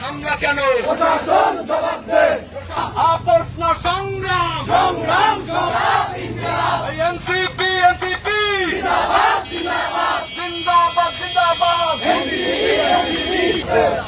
হামলা কেন প্রশ্ন সংগ্রাম সংগ্রাম সংগ্রাম এনসিপি এনসিপি জিন্দাবাদ জিন্দাবাদ চব্বিশের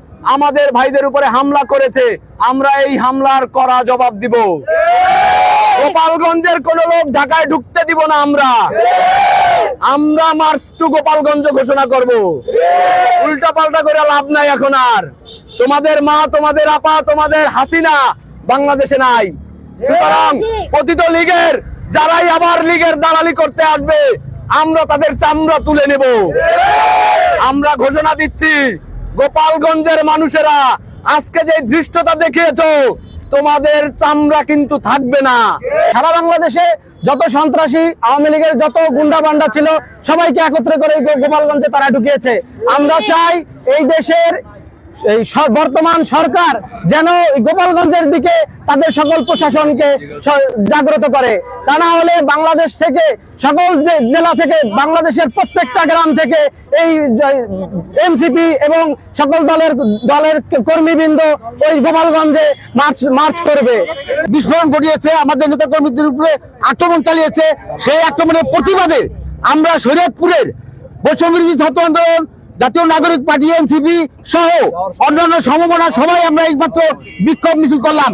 আমাদের ভাইদের উপরে হামলা করেছে, আমরা এই হামলার করা জবাব দিব। গোপালগঞ্জের কোন লোক ঢাকায় ঢুকতে দিব না আমরা। আমরা মার্চ টু গোপালগঞ্জ ঘোষণা করব। উল্টা পাল্টা করে লাভ নাই এখন আর। তোমাদের মা, তোমাদের আপা, তোমাদের হাসিনা বাংলাদেশে নাই। সুতরাং পতিত লীগের, যারাই আবার লীগের দালালি করতে আসবে, আমরা তাদের চামড়া তুলে নেব। আমরা ঘোষণা দিচ্ছি গোপালগঞ্জের মানুষেরা, আজকে যে ধৃষ্টতা দেখিয়েছ, তোমাদের চামড়া কিন্তু থাকবে না। সারা বাংলাদেশে যত সন্ত্রাসী, আওয়ামী লীগের যত গুন্ডা বান্ডা ছিল, সবাইকে একত্রে করে গোপালগঞ্জে তারা ঢুকিয়েছে। আমরা চাই এই দেশের এই বর্তমান সরকার যেন গোপালগঞ্জের দিকে তাদের সকল প্রশাসনকে জাগ্রত করে। তা না হলে বাংলাদেশ থেকে সকল জেলা থেকে বাংলাদেশের প্রত্যেকটা গ্রাম থেকে এই এনসিপি এবং সকল দলের দলের কর্মীবৃন্দ ওই গোপালগঞ্জে মার্চ মার্চ করবে। বিস্ফোরণ ঘটিয়েছে, আমাদের নেতা কর্মীদের উপরে আক্রমণ চালিয়েছে। সেই আক্রমণের প্রতিবাদে আমরা শরীয়তপুরের বৈষম্যবিরোধী ছাত্র আন্দোলন জাতীয় নাগরিক পার্টি এনসিপি সহ অন্যান্য সমমনা সবাই আমরা একমাত্র বিক্ষোভ মিছিল করলাম।